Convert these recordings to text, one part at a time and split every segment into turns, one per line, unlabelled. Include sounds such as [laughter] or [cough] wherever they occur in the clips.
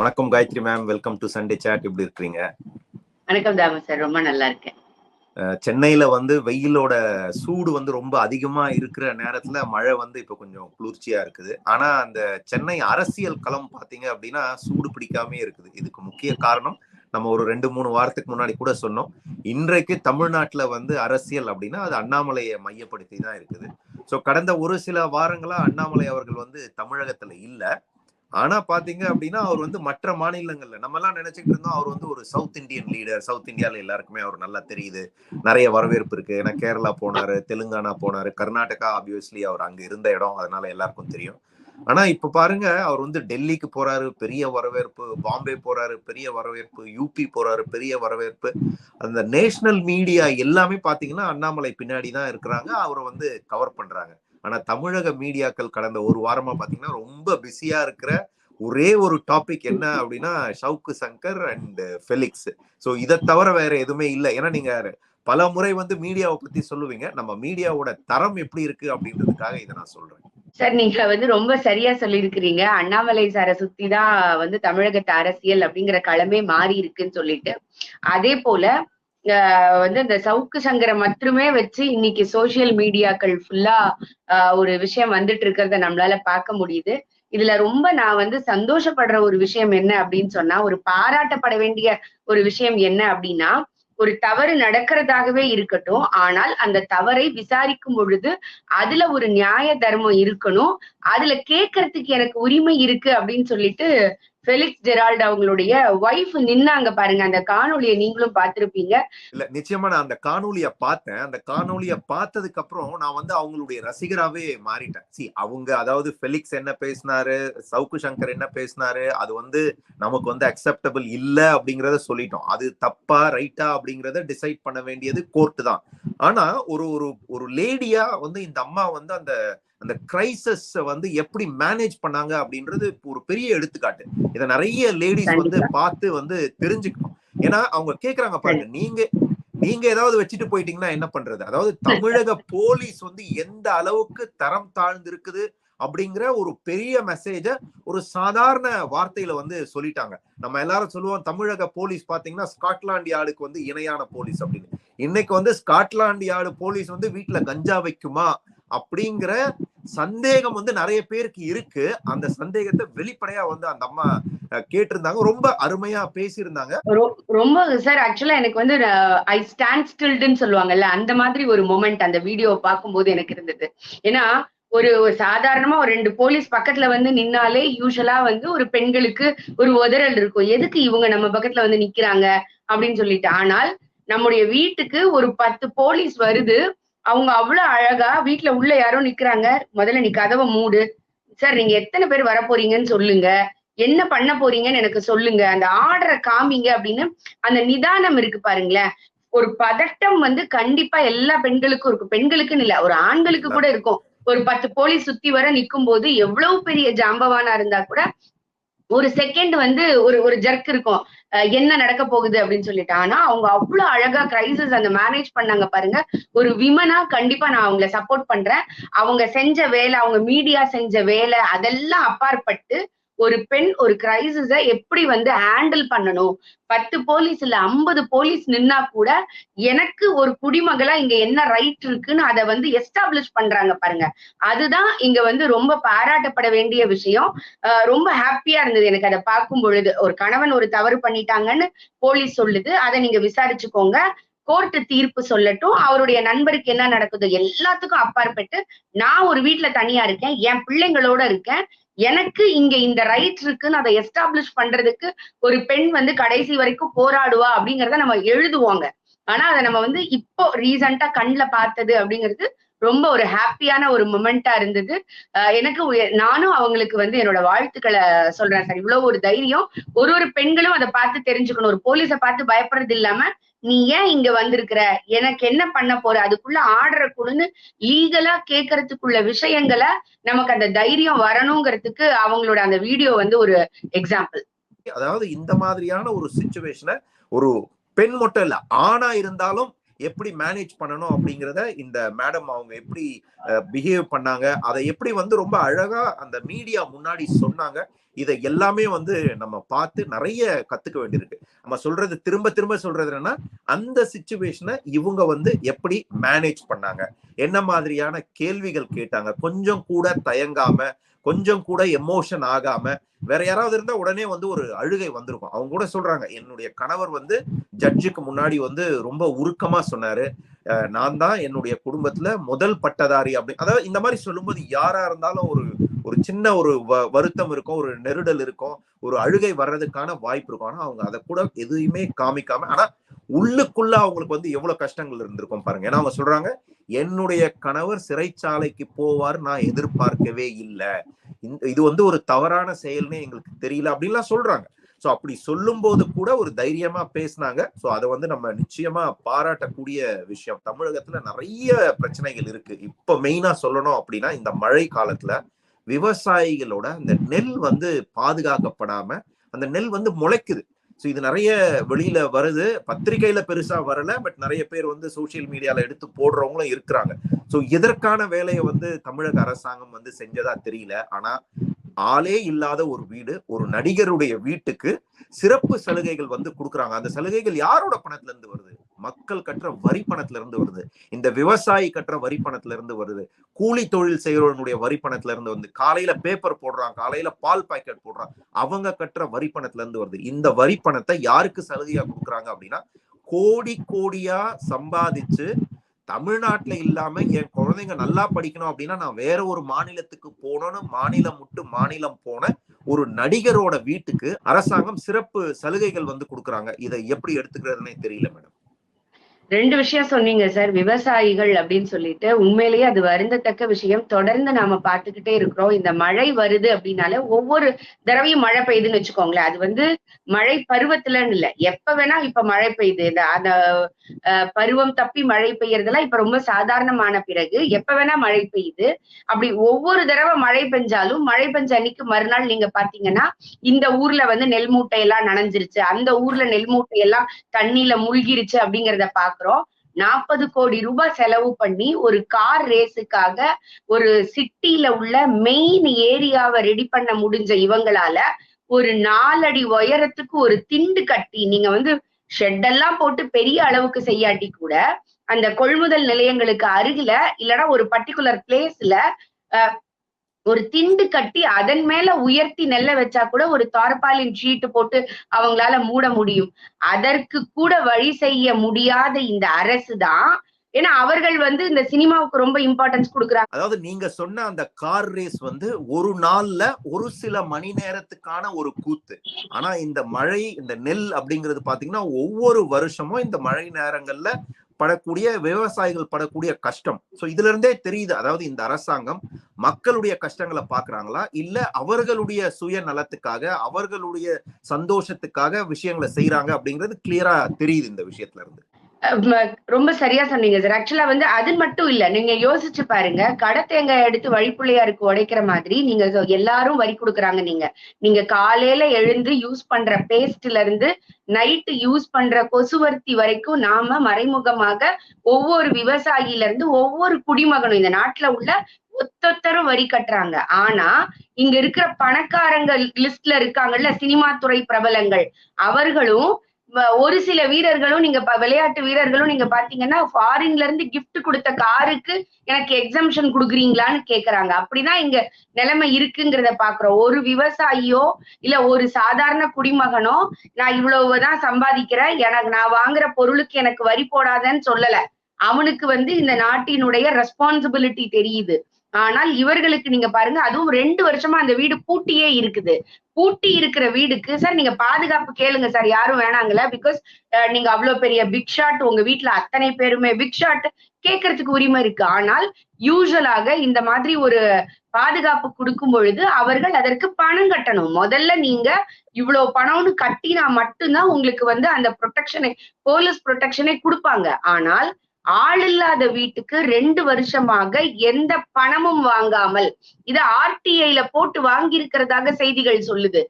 வணக்கம் Gayathri ma'am welcome to Sunday chat எப்படி இருக்கிறீங்க?
வணக்கம் தாம சார் ரொம்ப நல்லா இருக்கேன்.
சென்னையில வந்து வெயிலோட சூடு வந்து ரொம்ப அதிகமா இருக்கிற நேரத்துல மழை வந்து இப்ப கொஞ்சம் குளிர்ச்சியா இருக்குது. ஆனா அந்த சென்னை அரசியல் களம் பாத்தீங்க அப்படின்னா சூடு பிடிக்காமே இருக்குது. இதுக்கு முக்கிய காரணம் நம்ம ஒரு ரெண்டு மூணு வாரத்துக்கு முன்னாடி கூட சொன்னோம். இன்றைக்கு தமிழ்நாட்டுல வந்து அரசியல் அப்படின்னா அது அண்ணாமலையை மையப்படுத்தி தான் இருக்குது. ஸோ கடந்த ஒரு சில வாரங்களா அண்ணாமலை அவர்கள் வந்து தமிழகத்துல இல்ல. ஆனா பாத்தீங்க அப்படின்னா அவர் வந்து மற்ற மாநிலங்கள்ல நம்ம எல்லாம் நினைச்சுக்கிட்டு இருந்தோம் அவர் வந்து ஒரு சவுத் இந்தியன் லீடர் சவுத் இந்தியால எல்லாருக்குமே அவர் நல்லா தெரியுது. நிறைய வரவேற்பு இருக்கு. ஏன்னா கேரளா போனாரு தெலுங்கானா போனாரு கர்நாடகா ஆப்வியஸ்லி அவர் அங்க இருந்த இடம். அதனால எல்லாருக்கும் தெரியும். ஆனா இப்ப பாருங்க அவர் வந்து டெல்லிக்கு போறாரு பெரிய வரவேற்பு. பாம்பே போறாரு பெரிய வரவேற்பு. யூபி போறாரு பெரிய வரவேற்பு. அந்த நேஷனல் மீடியா எல்லாமே பாத்தீங்கன்னா அண்ணாமலை பின்னாடி தான் இருக்கிறாங்க. அவரை வந்து கவர் பண்றாங்க. ஆனா தமிழக மீடியாக்கள் கடந்த ஒரு வாரமா பாத்தீங்கன்னா ரொம்ப பிஸியா இருக்கிற ஒரே ஒரு டாபிக் என்ன அப்படின்னா ஷவுக்கு சங்கர் அண்ட் ஃபெலிக்ஸ் ஸோ இதை தவிர வேற எதுவுமே இல்லை. ஏன்னா நீங்க பல முறை வந்து மீடியாவை பத்தி சொல்லுவீங்க. நம்ம மீடியாவோட தரம் எப்படி இருக்கு அப்படின்றதுக்காக இதை நான் சொல்றேன்.
சார் நீங்க வந்து ரொம்ப சரியா சொல்லியிருக்கிறீங்க. அண்ணாமலை சாரை சுத்தி தான் வந்து தமிழகத்து அரசியல் அப்படிங்கிற களமே மாறி இருக்குன்னு சொல்லிட்டு. அதே போல வந்து இந்த சவுக்கு சங்கரை மட்டுமே வச்சு இன்னைக்கு சோசியல் மீடியாக்கள் ஃபுல்லா ஒரு விஷயம் வந்துட்டு இருக்கிறத நம்மளால பார்க்க முடியுது. இதுல ரொம்ப நான் வந்து சந்தோஷப்படுற ஒரு விஷயம் என்ன அப்படின்னு சொன்னா ஒரு பாராட்டப்பட வேண்டிய ஒரு விஷயம் என்ன அப்படின்னா ஒரு தவறு நடக்கிறதாகவே இருக்கட்டும் ஆனால் அந்த தவறை விசாரிக்கும் பொழுது அதுல ஒரு நியாய தர்மம் இருக்கணும் அதுல கேட்கறதுக்கு எனக்கு உரிமை இருக்கு அப்படின்னு சொல்லிட்டு ஃபெலிக்ஸ் ஜெரால்டு அவங்களுடைய ஒய்ஃப் நின்னாங்க பாருங்க. அந்த காணொலியை நீங்களும் பார்த்திருப்பீங்க.
இல்ல நிச்சயமா நான் அந்த காணொலிய பார்த்தேன். அந்த காணொலிய பார்த்ததுக்கு அப்புறம் நான் வந்து அவங்களுடைய ரசிகராவே மாறிட்டேன். சி அவங்க அதாவது ஃபெலிக்ஸ் என்ன பேசினாரு சவுக்கு சங்கர் என்ன பேசினாரு அது வந்து நமக்கு வந்து அக்செப்டபிள் இல்ல அப்படிங்கறத சொல்லிட்டோம். அது தப்பா ரைட்டா அப்படிங்கறத டிசைட் பண்ண வேண்டியது கோர்ட் தான். ஆனா ஒரு ஒரு ஒரு லேடியா வந்து இந்த அம்மா வந்து அந்த அந்த கிரைசஸ் வந்து எப்படி மேனேஜ் பண்ணாங்க அப்படின்றது ஒரு பெரிய எடுத்துக்காட்டு. இதை நிறைய லேடிஸ் வந்து பார்த்து வந்து தெரிஞ்சுக்கணும். ஏன்னா அவங்க கேக்குறாங்க பாருங்க நீங்க நீங்க ஏதாவது வச்சுட்டு போயிட்டீங்கன்னா என்ன பண்றது? அதாவது தமிழக [laughs] போலீஸ் வந்து எந்த அளவுக்கு தரம் தாழ்ந்து இருக்குது அப்படிங்கிற ஒரு பெரிய மெசேஜ ஒரு சாதாரண வார்த்தையில வந்து சொல்லிட்டாங்க. நம்ம எல்லாரும் சொல்லுவோம் தமிழக போலீஸ் பாத்தீங்கன்னா ஸ்காட்லாந்து யார்டுக்கு வந்து இணையான போலீஸ் அப்படின்னு. இன்னைக்கு வந்து ஸ்காட்லாந்து யார்டு போலீஸ் வந்து வீட்டுல கஞ்சா வைக்குமா? அப்படிங்கிற சந்தேகம் வந்து நிறைய பேருக்கு இருக்கு. அந்த சந்தேகத்தை வெளிப்படையா வந்து அந்த அம்மா கேட்டிருந்தாங்க. ரொம்ப அருமையா பேசியிருந்தாங்க.
ரொம்ப சார் ஆக்சுவலா எனக்கு வந்து ஐ ஸ்டாண்ட் ஸ்டில்டுன்னு சொல்லுவாங்கல்ல அந்த மாதிரி ஒரு மொமெண்ட் அந்த வீடியோ பார்க்கும்போது எனக்கு இருந்தது. ஏன்னா ஒரு சாதாரணமா ஒரு ரெண்டு போலீஸ் பக்கத்துல வந்து நின்னாலே யூஸ்வலா வந்து ஒரு பெண்களுக்கு ஒரு உதறல் இருக்கும். எதுக்கு இவங்க நம்ம பக்கத்துல வந்து நிக்கிறாங்க? அப்படின்னு சொல்லிட்டு. ஆனால் நம்முடைய வீட்டுக்கு ஒரு பத்து போலீஸ் வருது. அவங்க அவ்வளவு அழகா வீட்டுல உள்ள யாரோ நிக்கிறாங்க. முதல்ல நீ கதவை மூடு. சார் நீங்க எத்தனை பேர் வர போறீங்கன்னு சொல்லுங்க. என்ன பண்ண போறீங்கன்னு எனக்கு சொல்லுங்க. அந்த ஆர்டரை காமிங்க அப்படின்னு அந்த நிதானம் இருக்கு பாருங்களேன். ஒரு பதட்டம் வந்து கண்டிப்பா எல்லா பெண்களுக்கும் இருக்கும். பெண்களுக்குன்னு இல்ல ஒரு ஆண்களுக்கு கூட இருக்கும். ஒரு பத்து போலீஸ் சுத்தி வர நிக்கும் போது எவ்வளவு பெரிய ஜாம்பவானா இருந்தா கூட ஒரு செகண்ட் வந்து ஒரு ஒரு ஜர்க் இருக்கும். என்ன நடக்க போகுது அப்படின்னு சொல்லிட்டு. ஆனா அவங்க அவ்வளவு அழகா கிரைசிஸ் அந்த மேனேஜ் பண்ணாங்க பாருங்க. ஒரு விமனா கண்டிப்பா நான் அவங்கள சப்போர்ட் பண்றேன். அவங்க செஞ்ச வேலை அவங்க மீடியா செஞ்ச வேலை அதெல்லாம் அப்பாற்பட்டு ஒரு பெண் ஒரு கிரைசிஸ எப்படி வந்து ஹேண்டில் பண்ணணும்? பத்து போலீஸ் இல்ல ஐம்பது போலீஸ் நின்னா கூட எனக்கு ஒரு குடிமகளா இங்க என்ன ரைட் இருக்குன்னு அதை வந்து எஸ்டாப்ளிஷ் பண்றாங்க பாருங்க. அதுதான் இங்க வந்து ரொம்ப பாராட்டப்பட வேண்டிய விஷயம். ரொம்ப ஹாப்பியா இருந்தது எனக்கு அதை பார்க்கும் பொழுது. ஒரு கணவன் ஒரு தவறு பண்ணிட்டாங்கன்னு போலீஸ் சொல்லுது. அதை நீங்க விசாரிச்சுக்கோங்க. கோர்ட்டு தீர்ப்பு சொல்லட்டும். அவருடைய நண்பருக்கு என்ன நடக்குது எல்லாத்துக்கும் அப்பாற்பட்டு நான் ஒரு வீட்டுல தனியா இருக்கேன். என் பிள்ளைங்களோட இருக்கேன். எனக்கு இங்க இந்த ரைட் இருக்குன்னு அதை எஸ்டாப்ளிஷ் பண்றதுக்கு ஒரு பெண் வந்து கடைசி வரைக்கும் போராடுவா அப்படிங்கறத நம்ம எழுதுவாங்க. ஆனா அதை நம்ம வந்து இப்போ ரீசண்டா கண்ணுல பார்த்தது அப்படிங்கிறது ரொம்ப ஒரு ஹாப்பியான ஒரு மொமெண்டா இருந்தது. எனக்கு நானும் அவங்களுக்கு வந்து என்னோட வாழ்த்துக்களை சொல்றேன் சார். இவ்வளவு ஒரு தைரியம். ஒரு ஒரு பெண்களும் அதை பார்த்து தெரிஞ்சுக்கணும். ஒரு போலீஸை பார்த்து பயப்படுறது இல்லாம நீ ஏன் இங்க வந்திருக்கிற? எனக்கு என்ன பண்ண போற? அதுக்குள்ள ஆர்டரை கொடுன்னு லீகலா கேட்கறதுக்குள்ள விஷயங்களை நமக்கு அந்த தைரியம் வரணுங்கிறதுக்கு அவங்களோட அந்த வீடியோ வந்து ஒரு எக்ஸாம்பிள்
அதாவது இந்த மாதிரியான ஒரு சுச்சுவேஷனை ஒரு பெண் மட்டும் இல்ல ஆணா இருந்தாலும் எப்படி மேனேஜ் பண்ணணும் அப்படிங்கிறத இந்த மேடம் அவங்க எப்படி பிஹேவ் பண்ணாங்க அதை எப்படி வந்து ரொம்ப அழகா அந்த மீடியா முன்னாடி சொன்னாங்க இதை எல்லாமே வந்து நம்ம பார்த்து நிறைய கத்துக்க வேண்டியிருக்கு. நம்ம சொல்றது திரும்ப திரும்ப சொல்றது என்னன்னா அந்த சுச்சுவேஷனை இவங்க வந்து எப்படி மேனேஜ் பண்ணாங்க? என்ன மாதிரியான கேள்விகள் கேட்டாங்க? கொஞ்சம் கூட தயங்காம கொஞ்சம் கூட எமோஷன் ஆகாம வேற யாராவது இருந்தா உடனே வந்து ஒரு அழுகை வந்திருக்கும். அவங்க கூட சொல்றாங்க என்னுடைய கணவர் வந்து ஜட்ஜுக்கு முன்னாடி வந்து ரொம்ப உருக்கமா சொன்னாரு. நான் தான் என்னுடைய குடும்பத்துல முதல் பட்டதாரி அப்படி. அதாவது இந்த மாதிரி சொல்லும்போது யாரா இருந்தாலும் ஒரு ஒரு சின்ன ஒரு வருத்தம் இருக்கும் ஒரு நெருடல் இருக்கும் ஒரு அழுகை வர்றதுக்கான வாய்ப்பு இருக்கும். ஆனா அவங்க அதை கூட எதுவுமே காமிக்காம ஆனா உள்ளுக்குள்ள அவங்களுக்கு வந்து எவ்வளவு கஷ்டங்கள் இருந்திருக்கும் பாருங்க. ஏன்னா அவங்க சொல்றாங்க என்னுடைய கணவர் சிறைச்சாலைக்கு போவார் நான் எதிர்பார்க்கவே இல்லை. இது வந்து ஒரு தவறான செயல்னே எங்களுக்கு தெரியல. அப்படின்லாம் சொல்றாங்க. சோ அப்படி சொல்லும் போது கூட ஒரு தைரியமா பேசினாங்க. சோ அதை வந்து நம்ம நிச்சயமா பாராட்டக்கூடிய விஷயம். தமிழகத்துல நிறைய பிரச்சனைகள் இருக்கு. இப்ப மெயினா சொல்லணும் அப்படின்னா இந்த மழை காலத்துல விவசாயிகளோட இந்த நெல் வந்து பாதுகாக்கப்படாம அந்த நெல் வந்து முளைக்குது. ஸோ இது நிறைய வெளியில வருது. பத்திரிகையில பெருசா வரல பட் நிறைய பேர் வந்து சோசியல் மீடியால எடுத்து போடுறவங்களும் இருக்கிறாங்க. ஸோ இதற்கான வேலையை வந்து தமிழக அரசாங்கம் வந்து செஞ்சதா தெரியல. ஆனா ஆளே இல்லாத ஒரு வீடு ஒரு நடிகருடைய வீட்டுக்கு சிறப்பு சலுகைகள் வந்து கொடுக்குறாங்க. அந்த சலுகைகள் யாரோட பணத்துல இருந்து வருது? மக்கள் கட்டுற வரி பணத்துல இருந்து வருது. இந்த விவசாயி கட்டுற வரி பணத்துல இருந்து வருது. கூலி தொழில் செய்யறவனுடைய வரி பணத்துல இருந்து வந்து காலையில பேப்பர் போடுறான் காலையில பால் பாக்கெட் போடுறான். அவங்க கட்டுற வரி பணத்துல இருந்து வருது. இந்த வரி பணத்தை யாருக்கு சலுகையா கொடுக்குறாங்க அப்படின்னா கோடி கோடியா சம்பாதிச்சு தமிழ்நாட்டுல இல்லாம என் குழந்தைங்க நல்லா படிக்கணும் அப்படின்னா நான் வேற ஒரு மாநிலத்துக்கு போனோன்னு மாநிலம் விட்டு மாநிலம் போன ஒரு நடிகரோட வீட்டுக்கு அரசாங்கம் சிறப்பு சலுகைகள் வந்து கொடுக்குறாங்க. இதை எப்படி எடுத்துக்கிறதுனே தெரியல மேடம்.
ரெண்டு விஷயம் சொன்னீங்க சார். விவசாயிகள் அப்படின்னு சொல்லிட்டு உண்மையிலேயே அது வருந்தத்தக்க விஷயம். தொடர்ந்து நாம பார்த்துக்கிட்டே இருக்கிறோம். இந்த மழை வருது அப்படின்னால ஒவ்வொரு தடவையும் மழை பெய்யுதுன்னு வச்சுக்கோங்களேன். அது வந்து மழை பருவத்துலன்னு இல்லை. எப்ப வேணா இப்ப மழை பெய்யுது. இந்த அந்த பருவம் தப்பி மழை பெய்யறதெல்லாம் இப்ப ரொம்ப சாதாரணமான பிறகு எப்ப வேணா மழை பெய்யுது. அப்படி ஒவ்வொரு தடவை மழை பெஞ்சாலும் மழை பெஞ்ச அன்னைக்கு மறுநாள் நீங்க பாத்தீங்கன்னா இந்த ஊர்ல வந்து நெல் மூட்டை எல்லாம் நனைஞ்சிருச்சு. அந்த ஊர்ல நெல் மூட்டை எல்லாம் தண்ணியில மூழ்கிருச்சு அப்படிங்கிறத அப்புறம் நாற்பது கோடி ரூபாய் செலவு பண்ணி ஒரு கார் ரேஸுக்காக ஒரு சிட்டில உள்ள மெயின் ஏரியாவை ரெடி பண்ண முடிஞ்ச இவங்களால ஒரு நாலடி உயரத்துக்கு ஒரு திண்டு கட்டி நீங்க வந்து ஷெட்டெல்லாம் போட்டு பெரிய அளவுக்கு செய்யாட்டி கூட அந்த கொள்முதல் நிலையங்களுக்கு அருகில இல்லைன்னா ஒரு பர்டிகுலர் பிளேஸ்ல ஒரு திண்டு கட்டி அதன் மேல உயர்த்தி நெல்ல வச்சா கூட ஒரு தார்பாலின் ஷீட் போட்டு அவங்களால மூட முடியும். அதற்கு கூட வழி செய்ய முடியாத இந்த அரசு தான் ஏன்னா அவர்கள் வந்து இந்த சினிமாவுக்கு ரொம்ப இம்பார்ட்டன்ஸ் கொடுக்குறாங்க.
அதாவது நீங்க சொன்ன அந்த கார் ரேஸ் வந்து ஒரு நாள்ல ஒரு சில மணி நேரத்துக்கான ஒரு கூத்து. ஆனா இந்த மழை இந்த நெல் அப்படிங்கிறது பாத்தீங்கன்னா ஒவ்வொரு வருஷமும் இந்த மழை நேரங்கள்ல படக்கூடிய விவசாயிகள் படக்கூடிய கஷ்டம். ஸோ இதுல இருந்தே தெரியுது. அதாவது இந்த அரசாங்கம் மக்களுடைய கஷ்டங்களை பாக்குறாங்களா இல்ல அவர்களுடைய சுய நலத்துக்காக அவர்களுடைய சந்தோஷத்துக்காக விஷயங்களை செய்யறாங்க அப்படிங்கிறது கிளியரா தெரியுது இந்த விஷயத்துல இருந்து
ரொம்ப சரியா சொன்னீங்க சார் ஆக்சுவலா வந்து அது மட்டும் இல்ல நீங்க யோசிச்சு பாருங்க. கடை தேங்காய் எடுத்து வழிப்புள்ளையாருக்கு உடைக்கிற மாதிரி நீங்க எல்லாரும் வரி கொடுக்குறாங்க நீங்க. நீங்க காலையில எழுந்து யூஸ் பண்ற பேஸ்ட்ல இருந்து நைட்டு யூஸ் பண்ற கொசுவர்த்தி வரைக்கும் நாம மறைமுகமாக ஒவ்வொரு விவசாயில இருந்து ஒவ்வொரு குடிமகனும் இந்த நாட்டுல உள்ள ஒத்தொத்தரும் வரி கட்டுறாங்க. ஆனா இங்க இருக்கிற பணக்காரங்க லிஸ்ட்ல இருக்காங்கல்ல சினிமா துறை பிரபலங்கள். அவர்களும் ஒரு சில வீரர்களும் நீங்க விளையாட்டு வீரர்களும் நீங்க பாத்தீங்கன்னா ஃபாரின்ல இருந்து கிஃப்ட் கொடுத்த காருக்கு எனக்கு எக்ஸம்ஷன் கொடுக்குறீங்களான்னு கேக்குறாங்க. அப்படிதான் இங்க நிலைமை இருக்குங்கிறத பாக்குறோம். ஒரு விவசாயியோ இல்ல ஒரு சாதாரண குடிமகனோ நான் இவ்வளவுதான் சம்பாதிக்கிறேன். எனக்கு நான் வாங்குற பொருளுக்கு எனக்கு வரி போடாதன்னு சொல்லல. அவனுக்கு வந்து இந்த நாட்டினுடைய ரெஸ்பான்சிபிலிட்டி தெரியுது. ஆனால் இவர்களுக்கு நீங்க பாருங்க அதுவும் ரெண்டு வருஷமா அந்த வீடு பூட்டியே இருக்குது. பூட்டி இருக்கிற வீடுக்கு சார் நீங்க பாதுகாப்பு கேளுங்க சார் யாரும் வேணாங்கல்ல? பிகாஸ் நீங்க அவ்வளவு பெரிய பிக் ஷாட் உங்க வீட்டுல அத்தனை பேருமே பிக் ஷாட் கேட்கறதுக்கு உரிமை இருக்கு. ஆனால் யூஸ்வலாக இந்த மாதிரி ஒரு பாதுகாப்பு கொடுக்கும் பொழுது அவர்கள் அதற்கு பணம் கட்டணும். முதல்ல நீங்க இவ்வளவு பணம்னு கட்டினா மட்டும்தான் உங்களுக்கு வந்து அந்த ப்ரொடெக்ஷனை போலீஸ் ப்ரொடெக்ஷனை கொடுப்பாங்க. ஆனால் ஆள் இல்லாத வீட்டுக்கு ரெண்டு வருஷமாக எந்த பணமும் வாங்காமல் இத ஆர்டிஐல போட்டு வாங்கி இருக்கிறதாக செய்திகள் சொல்லுது.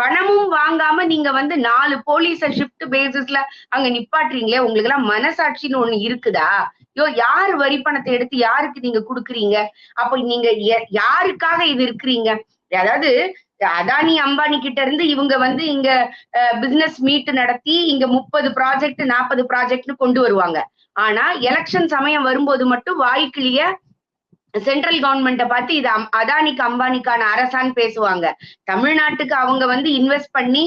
பணமும் வாங்காம நீங்க வந்து நாலு போலீஸ ஷிப்ட் பேசிஸ்ல அங்க நிப்பாட்டுறீங்களே உங்களுக்கு எல்லாம் மனசாட்சின்னு ஒண்ணு இருக்குதா? யோ யார் வரி பணத்தை எடுத்து யாருக்கு நீங்க குடுக்குறீங்க? அப்ப நீங்க யாருக்காக இது இருக்கிறீங்க? அதாவது அதானி அம்பானி கிட்ட இருந்து இவங்க வந்து இங்க பிசினஸ் மீட் நடத்தி இங்க முப்பது ப்ராஜெக்ட் நாற்பது ப்ராஜெக்ட்னு கொண்டு வருவாங்க. ஆனா எலெக்ஷன் சமயம் வரும்போது மட்டும் வாய்க்கிளிய சென்ட்ரல் கவர்மெண்ட்டை பார்த்து இது அதானிக்கு அம்பானிக்கான அரசான்னு பேசுவாங்க. தமிழ்நாட்டுக்கு அவங்க வந்து இன்வெஸ்ட் பண்ணி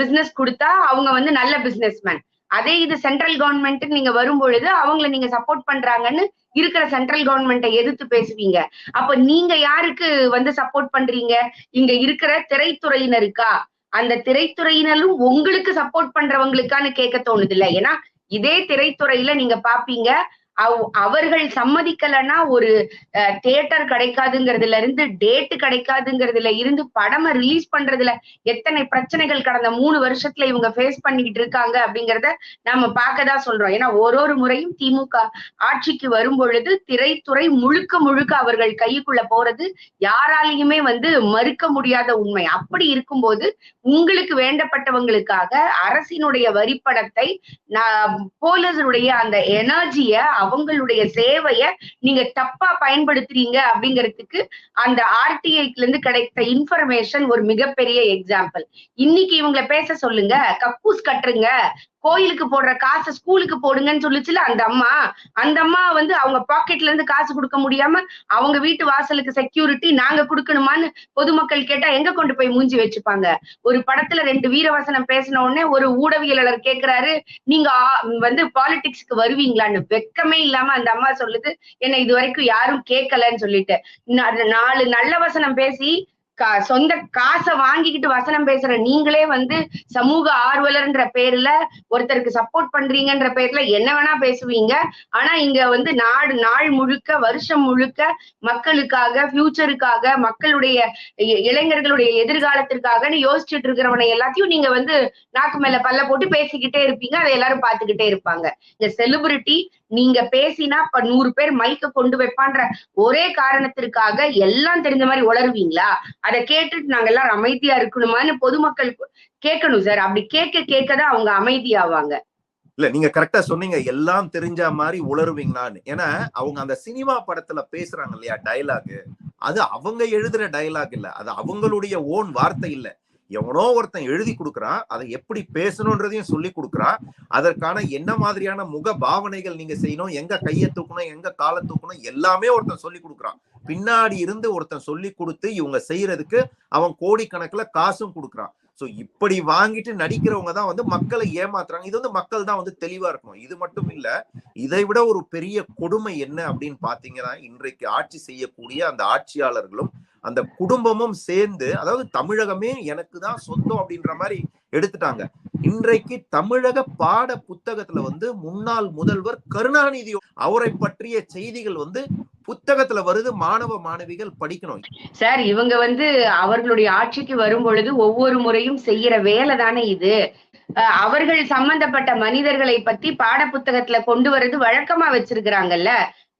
பிசினஸ் கொடுத்தா அவங்க வந்து நல்ல பிசினஸ்மேன் அதே இது சென்ட்ரல் கவர்மெண்ட் நீங்க வரும்பொழுது அவங்கள நீங்க சப்போர்ட் பண்றாங்கன்னு இருக்கிற சென்ட்ரல் கவர்மெண்ட்டை எதிர்த்து பேசுவீங்க. அப்ப நீங்க யாருக்கு வந்து சப்போர்ட் பண்றீங்க? இங்க இருக்கிற திரைத்துறையினருக்கா? அந்த திரைத்துறையினரும் உங்களுக்கு சப்போர்ட் பண்றவங்களுக்கான்னு கேட்க தோணுது இல்ல. ஏன்னா இதே திரைத்துறையில நீங்க பாப்பீங்க. அவர்கள் சம்மதிக்கலன்னா ஒரு தியேட்டர் கிடைக்காதுங்கிறதுல இருந்து டேட் கிடைக்காதுங்கிறதுல இருந்து படமை ரிலீஸ் பண்றதுல எத்தனை பிரச்சனைகள் கடந்த மூணு வருஷத்துல இவங்க ஃபேஸ் பண்ணிக்கிட்டு இருக்காங்க அப்படிங்கறத நாம பார்க்கதான் சொல்றோம். ஏன்னா ஒரு ஒரு முறையும் திமுக ஆட்சிக்கு வரும் பொழுது திரைத்துறை முழுக்க முழுக்க அவர்கள் கைக்குள்ள போறது யாராலையுமே வந்து மறுக்க முடியாத உண்மை. அப்படி இருக்கும்போது உங்களுக்கு வேண்டப்பட்டவங்களுக்காக அரசினுடைய வரிப்பணத்தை நான் போலீஸருடைய அந்த எனர்ஜிய அவங்களுடைய சேவைய நீங்க தப்பா பயன்படுத்துறீங்க அப்படிங்கிறதுக்கு அந்த ஆர்டிஐக்குல இருந்து கிடைத்த இன்ஃபர்மேஷன் ஒரு மிகப்பெரிய எக்ஸாம்பிள் இன்னைக்கு இவங்களை பேச சொல்லுங்க கக்கூஸ் கட்டுருங்க கோயிலுக்கு போடுற காசை ஸ்கூலுக்கு போடுங்கன்னு சொல்லிச்சுல அந்த அம்மா. அந்த அம்மா வந்து அவங்க பாக்கெட்ல இருந்து காசு கொடுக்க முடியாம அவங்க வீட்டு வாசலுக்கு செக்யூரிட்டி நாங்க கொடுக்கணுமான்னு பொதுமக்கள் கேட்டா எங்க கொண்டு போய் மூஞ்சி வச்சுப்பாங்க? ஒரு படத்துல ரெண்டு வீரவசனம் பேசின உடனே ஒரு ஊடகவியலாளர் கேக்குறாரு நீங்க வந்து பாலிடிக்ஸ்க்கு வருவீங்களான்னு. வெக்கமே இல்லாம அந்த அம்மா சொல்லுது என்ன இது வரைக்கும் யாரும் கேட்கலன்னு சொல்லிட்டு. நாலு நல்ல வசனம் பேசி சொந்த காசை வாங்கிக்கிட்டு வசனம் பேசுற நீங்களே வந்து சமூக ஆர்வலர்ன்ற பேர்ல ஒருத்தருக்கு சப்போர்ட் பண்றீங்கன்ற பேர்ல என்ன வேணா பேசுவீங்க. ஆனா இங்க வந்து நாடு நாள் முழுக்க வருஷம் முழுக்க மக்களுக்காக ஃபியூச்சருக்காக மக்களுடைய இளைஞர்களுடைய எதிர்காலத்திற்காகன்னு யோசிச்சுட்டு இருக்கிறவனை எல்லாத்தையும் நீங்க வந்து நாக்கு மேல பல்ல போட்டு பேசிக்கிட்டே இருப்பீங்க. அதை எல்லாரும் பாத்துக்கிட்டே இருப்பாங்க. இந்த செலிபிரிட்டி நீங்க பேசினா இப்ப நூறு பேர் மைக்க கொண்டு வைப்பான்ற ஒரே காரணத்திற்காக எல்லாம் தெரிஞ்ச மாதிரி உளருவீங்களா அதை கேட்டுட்டு நாங்க எல்லாரும் அமைதியா இருக்கணுமான்னு பொதுமக்கள் கேட்கணும் சார் அப்படி கேட்க கேட்கதான் அவங்க அமைதியாவாங்க.
இல்ல நீங்க கரெக்டா சொன்னீங்க. எல்லாம் தெரிஞ்ச மாதிரி உளருவீங்களான்னு ஏன்னா அவங்க அந்த சினிமா படத்துல பேசுறாங்க இல்லையா டயலாக் அது அவங்க எழுதுற டயலாக் இல்ல. அது அவங்களுடைய ஓன் வார்த்தை இல்ல. எவனோ ஒருத்தன் எழுதி கொடுக்குறான் அதை எப்படி பேசணுன்றதையும் சொல்லி கொடுக்குறான். அதற்கான என்ன மாதிரியான முக பாவனைகள் நீங்க செய்யணும் எங்க கையை தூக்கணும் எங்க காலை தூக்கணும் எல்லாமே ஒருத்தன் சொல்லி கொடுக்குறான். பின்னாடி இருந்து ஒருத்தன் சொல்லி கொடுத்து இவங்க செய்யறதுக்கு அவன் கோடிக்கணக்குல காசும் கொடுக்குறான். சோ இப்படி வாங்கிட்டு நடிக்கிறவங்க தான் வந்து மக்களை ஏமாத்துறாங்க. இது வந்து மக்கள் தான் வந்து தெளிவா இருக்கணும். இது மட்டும் இல்ல இதை விட ஒரு பெரிய கொடுமை என்ன அப்படின்னு பாத்தீங்கன்னா இன்றைக்கு ஆட்சி செய்யக்கூடிய அந்த ஆட்சியாளர்களும் அந்த குடும்பமும் சேர்ந்து அதாவது தமிழகமே எனக்கு தான் சொந்தம் அப்படின்ற மாதிரி எடுத்துட்டாங்க. இன்றைக்கு தமிழக பாட புத்தகத்துல வந்து முன்னாள் முதல்வர் கருணாநிதி அவரை பற்றிய செய்திகள் வந்து புத்தகத்துல வருது மாணவ மாணவிகள் படிக்கணும்.
சார் இவங்க வந்து அவர்களுடைய ஆட்சிக்கு வரும் பொழுது ஒவ்வொரு முறையும் செய்யற வேலை தானே இது. அஹ் அவர்கள் சம்பந்தப்பட்ட மனிதர்களை பத்தி பாட புத்தகத்துல கொண்டு வர்றது வழக்கமா வச்சிருக்கிறாங்கல்ல.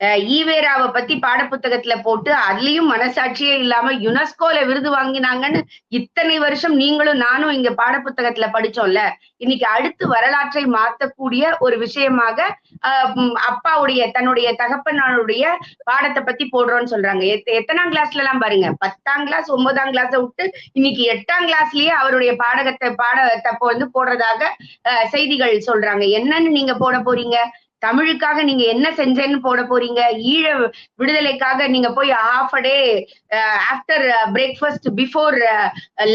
ஈவேராவை பத்தி பாடப்புத்தகத்துல போட்டு அதுலயும் மனசாட்சியே இல்லாம யுனெஸ்கோல விருது வாங்கினாங்கன்னு இத்தனை வருஷம் நீங்களும் நானும் இங்க பாடப்புத்தகத்துல படிச்சோம்ல. இன்னைக்கு அடுத்து வரலாற்றை மாத்தக்கூடிய ஒரு விஷயமாக அப்பாவுடைய தன்னுடைய தகப்பனாருடைய பாடத்தை பத்தி போடுறோம்னு சொல்றாங்க. எத்த- எத்தனாம் கிளாஸ்ல எல்லாம் பாருங்க. பத்தாம் கிளாஸ் ஒன்பதாம் கிளாஸை விட்டு இன்னைக்கு எட்டாம் கிளாஸ்லயே அவருடைய பாடகத்தை பாடத்தை இப்போ வந்து போடுறதாக செய்திகள் சொல்றாங்க. என்னன்னு நீங்க போட போறீங்க? தமிழுக்காக நீங்க என்ன செஞ்சேன்னு போட போறீங்க? ஈழ விடுதலைக்காக நீங்க போய் half a day after breakfast before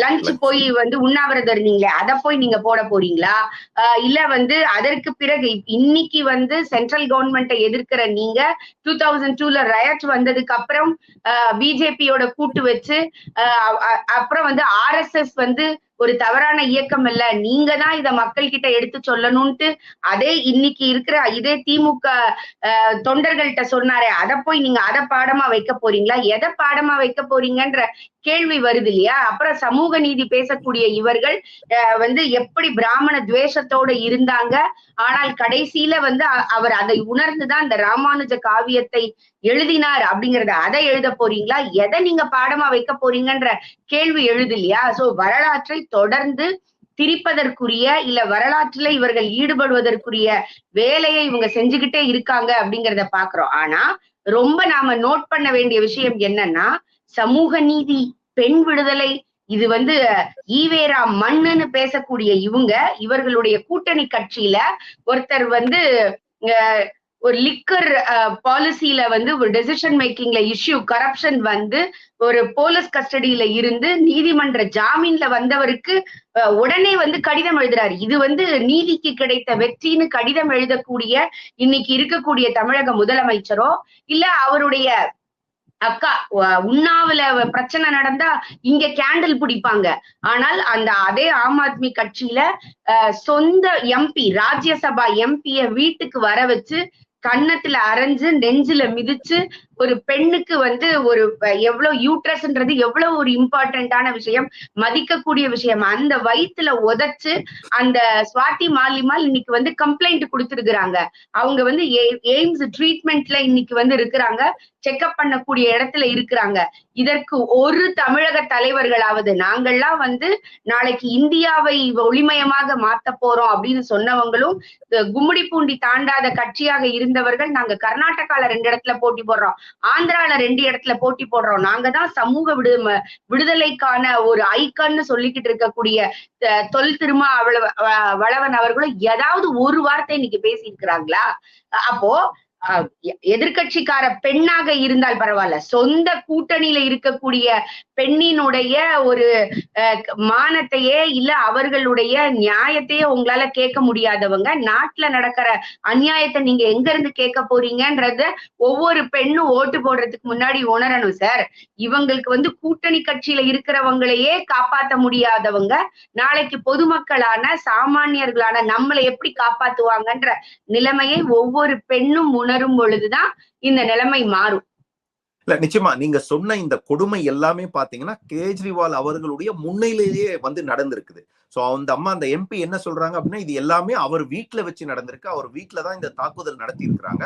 lunch போய் வந்து உண்ணாவிரதம் இருந்தீங்களே அதை போய் நீங்க போட போறீங்களா? இல்ல வந்து அதற்கு பிறகு இன்னைக்கு வந்து சென்ட்ரல் கவர்மெண்ட்டை எதிர்க்கிற நீங்க டூ தௌசண்ட் டூல ரயட் வந்ததுக்கு அப்புறம் பிஜேபியோட கூட்டு வச்சு அப்புறம் வந்து ஆர்எஸ்எஸ் வந்து ஒரு தவறான இயக்கம் இல்ல. நீங்க தான் இதை மக்கள் கிட்ட எடுத்து சொல்லணும்ட்டு அதே இன்னைக்கு இருக்கிற இதே திமுக தொண்டர்கள்ட்ட சொன்னாரே அத போய் நீங்க அதை பாடமா வைக்க போறீங்களா? எதை பாடமா வைக்க போறீங்கன்ற கேள்வி வருது இல்லையா? அப்புறம் சமூக நீதி பேசக்கூடிய இவர்கள் அஹ், வந்து எப்படி பிராமண துவேஷத்தோட இருந்தாங்க? ஆனால் கடைசியில வந்து அவர் அதை உணர்ந்துதான் இந்த ராமானுஜ காவியத்தை எழுதினார் அப்படிங்கறத அதை எழுத போறீங்களா? எதை நீங்க பாடமா வைக்க போறீங்கன்ற கேள்வி எழுது இல்லையா சோ வரலாற்றை தொடர்ந்து திரிப்பதற்குரிய இல்ல வரலாற்றுல இவர்கள் ஈடுபடுவதற்குரிய வேலையை இவங்க செஞ்சுக்கிட்டே இருக்காங்க அப்படிங்கறத பாக்குறோம். ஆனா ரொம்ப நாம நோட் பண்ண வேண்டிய விஷயம் என்னன்னா சமூக நீதி பெண் விடுதலை இது வந்து ஈவேரா மண்ணுன்னு பேசக்கூடிய இவங்க இவர்களுடைய கூட்டணி கட்சியில ஒருத்தர் வந்து அஹ், ஒரு லிக்கர் பாலிசியில வந்து ஒரு டெசிஷன் மேக்கிங்ல இஷ்யூ கரப்ஷன் வந்து ஒரு போலீஸ் கஸ்டடியில இருந்து நீதிமன்ற ஜாமீன்ல வந்தவருக்கு உடனே வந்து கடிதம் எழுதுறாரு. இது வந்து நீதிக்கு கிடைத்த வெற்றின்னு கடிதம் எழுதக்கூடிய இன்னைக்கு இருக்கக்கூடிய தமிழக முதலமைச்சரோ இல்ல அவருடைய அக்கா உண்ணாவில பிரச்சனை நடந்தா இங்க கேண்டில் பிடிப்பாங்க. ஆனால் அந்த அதே ஆம் ஆத்மி கட்சியில சொந்த எம்பி ராஜ்யசபா எம்பிய வீட்டுக்கு வர வச்சு கன்னத்துல அரைஞ்சு நெஞ்சில மிதிச்சு ஒரு பெண்ணுக்கு வந்து ஒரு எவ்வளவு யூட்ரஸ்ன்றது எவ்வளவு ஒரு இம்பார்ட்டன்டான விஷயம் மதிக்கக்கூடிய விஷயம். அந்த வயித்துல உதைச்சு அந்த சுவாதி மாலிமால் இன்னைக்கு வந்து கம்ப்ளைண்ட் கொடுத்துருக்குறாங்க. அவங்க வந்து எய்ம்ஸ் ட்ரீட்மெண்ட்ல இன்னைக்கு வந்து இருக்கிறாங்க. செக்அப் பண்ணக்கூடிய இடத்துல இருக்கிறாங்க. இதற்கு ஒரு தமிழக தலைவர்களாவது நாங்கள்லாம் வந்து நாளைக்கு இந்தியாவை ஒளிமயமாக மாத்த போறோம் அப்படின்னு சொன்னவங்களும் கும்முடி கும்மிடி பூண்டி தாண்டாத கட்சியாக இருந்தவர்கள் நாங்க கர்நாடகால ரெண்டு இடத்துல போட்டி போடுறோம். ஆந்திரால ரெண்டு இடத்துல போட்டி போடுறோம். நாங்க தான் சமூக விடு விடுதலைக்கான ஒரு ஐக்கான்னு சொல்லிக்கிட்டு இருக்கக்கூடிய தொல் திருமா அவ்வளவு வளவன் அவர்களும் ஏதாவது ஒரு வார்த்தை இன்னைக்கு பேசியிருக்கிறாங்களா? அப்போ எதிர்கட்சிக்கார பெண்ணாக இருந்தால் பரவாயில்ல. சொந்த கூட்டணியில இருக்கக்கூடிய பெண்ணினுடைய ஒரு மானத்தையே இல்ல அவர்களுடைய நியாயத்தையே உங்களால கேட்க முடியாதவங்க நாட்டுல நடக்கிற அநியாயத்தை நீங்க எங்க இருந்து கேட்க போறீங்கன்றத ஒவ்வொரு பெண்ணும் ஓட்டு போடுறதுக்கு முன்னாடி உணரணும் சார். இவங்களுக்கு வந்து கூட்டணி கட்சியில இருக்கிறவங்களையே காப்பாத்த முடியாதவங்க நாளைக்கு பொதுமக்களான சாமானியர்களான நம்மளை எப்படி காப்பாத்துவாங்கன்ற நிலைமையை ஒவ்வொரு பெண்ணும் உணரும் பொழுதுதான் இந்த நிலைமை மாறும்.
இல்ல நிச்சயமா நீங்க சொன்ன இந்த கொடுமை எல்லாமே பாத்தீங்கன்னா கேஜ்ரிவால் அவர்களுடைய முன்னிலையிலேயே வந்து நடந்திருக்குது. சோ அந்த அம்மா அந்த எம்பி என்ன சொல்றாங்க அப்படின்னா இது எல்லாமே அவர் வீட்டுல வச்சு நடந்திருக்கு. அவர் வீட்டுலதான் இந்த தாக்குதல் நடத்தி இருக்கிறாங்க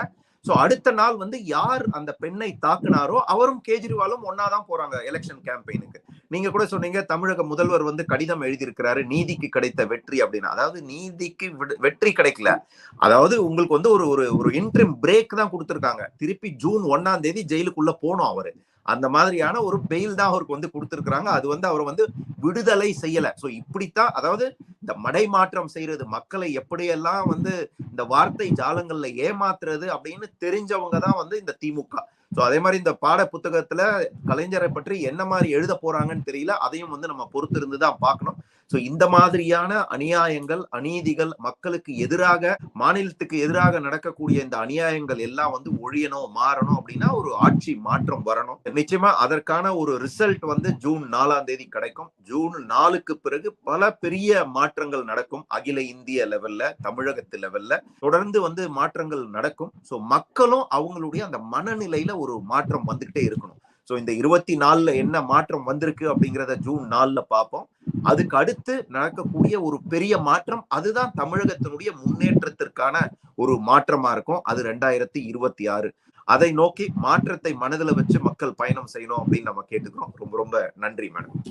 சோ அடுத்த நாள் வந்து யார் அந்த பெண்ணை தாக்குனாரோ அவரும் கேஜ்ரிவாலும் ஒன்னாதான் போறாங்க எலெக்ஷன் கேம்பெயினுக்கு நீங்க கூட சொன்னீங்க தமிழக முதல்வர் வந்து கடிதம் எழுதியிருக்கிறாரு நீதிக்கு கிடைத்த வெற்றி அப்படின்னு. அதாவது நீதிக்கு விடு- வெற்றி கிடைக்கல. அதாவது உங்களுக்கு வந்து ஒரு ஒரு ஒரு இன்ட்ரிம் பிரேக் தான் கொடுத்துருக்காங்க. திருப்பி ஜூன் ஒன்னாம் தேதி ஜெயிலுக்குள்ள போனோம் அவரு. அந்த மாதிரியான ஒரு பெயில் தான் அவருக்கு வந்து கொடுத்திருக்கிறாங்க. அது வந்து அவர் வந்து விடுதலை செய்யல. சோ இப்படித்தான் அதாவது இந்த மடை மாற்றம் செய்யறது மக்களை எப்படியெல்லாம் வந்து இந்த வார்த்தை ஜாலங்கள்ல ஏமாத்துறது அப்படின்னு தெரிஞ்சவங்க தான் வந்து இந்த திமுக. சோ அதே மாதிரி இந்த பாட புத்தகத்துல கலைஞரை பற்றி என்ன மாதிரி எழுத போறாங்கன்னு தெரியல அதையும் வந்து நம்ம பொறுத்து இருந்து தான் பார்க்கணும். சோ இந்த மாதிரியான அநியாயங்கள் அநீதிகள் மக்களுக்கு எதிராக மாநிலத்துக்கு எதிராக நடக்கக்கூடிய இந்த அநியாயங்கள் எல்லாம் வந்து ஒழியணும் மாறணும் அப்படின்னா ஒரு ஆட்சி மாற்றம் வரணும். நிச்சயமா அதற்கான ஒரு ரிசல்ட் வந்து ஜூன் நாலாம் தேதி கிடைக்கும். ஜூன் நாலுக்கு பிறகு பல பெரிய மாற்றங்கள் நடக்கும். அகில இந்திய லெவல்ல தமிழகத்து லெவல்ல தொடர்ந்து வந்து மாற்றங்கள் நடக்கும். சோ மக்களும் அவங்களுடைய அந்த மனநிலையில ஒரு மாற்றம் வந்துகிட்டே இருக்கணும். சோ இந்த இருபத்தி நாலுல என்ன மாற்றம் வந்திருக்கு அப்படிங்கிறத ஜூன் நாலுல பார்ப்போம். அதுக்கு அடுத்து நடக்கக்கூடிய ஒரு பெரிய மாற்றம் அதுதான் தமிழகத்தினுடைய முன்னேற்றத்திற்கான ஒரு மாற்றமா இருக்கும். அது ரெண்டாயிரத்தி இருபத்தி ஆறு. அதை நோக்கி மாற்றத்தை மனதில் வச்சு மக்கள் பயணம் செய்யணும் அப்படின்னு நம்ம கேட்டுக்கிறோம். ரொம்ப ரொம்ப நன்றி மேடம்.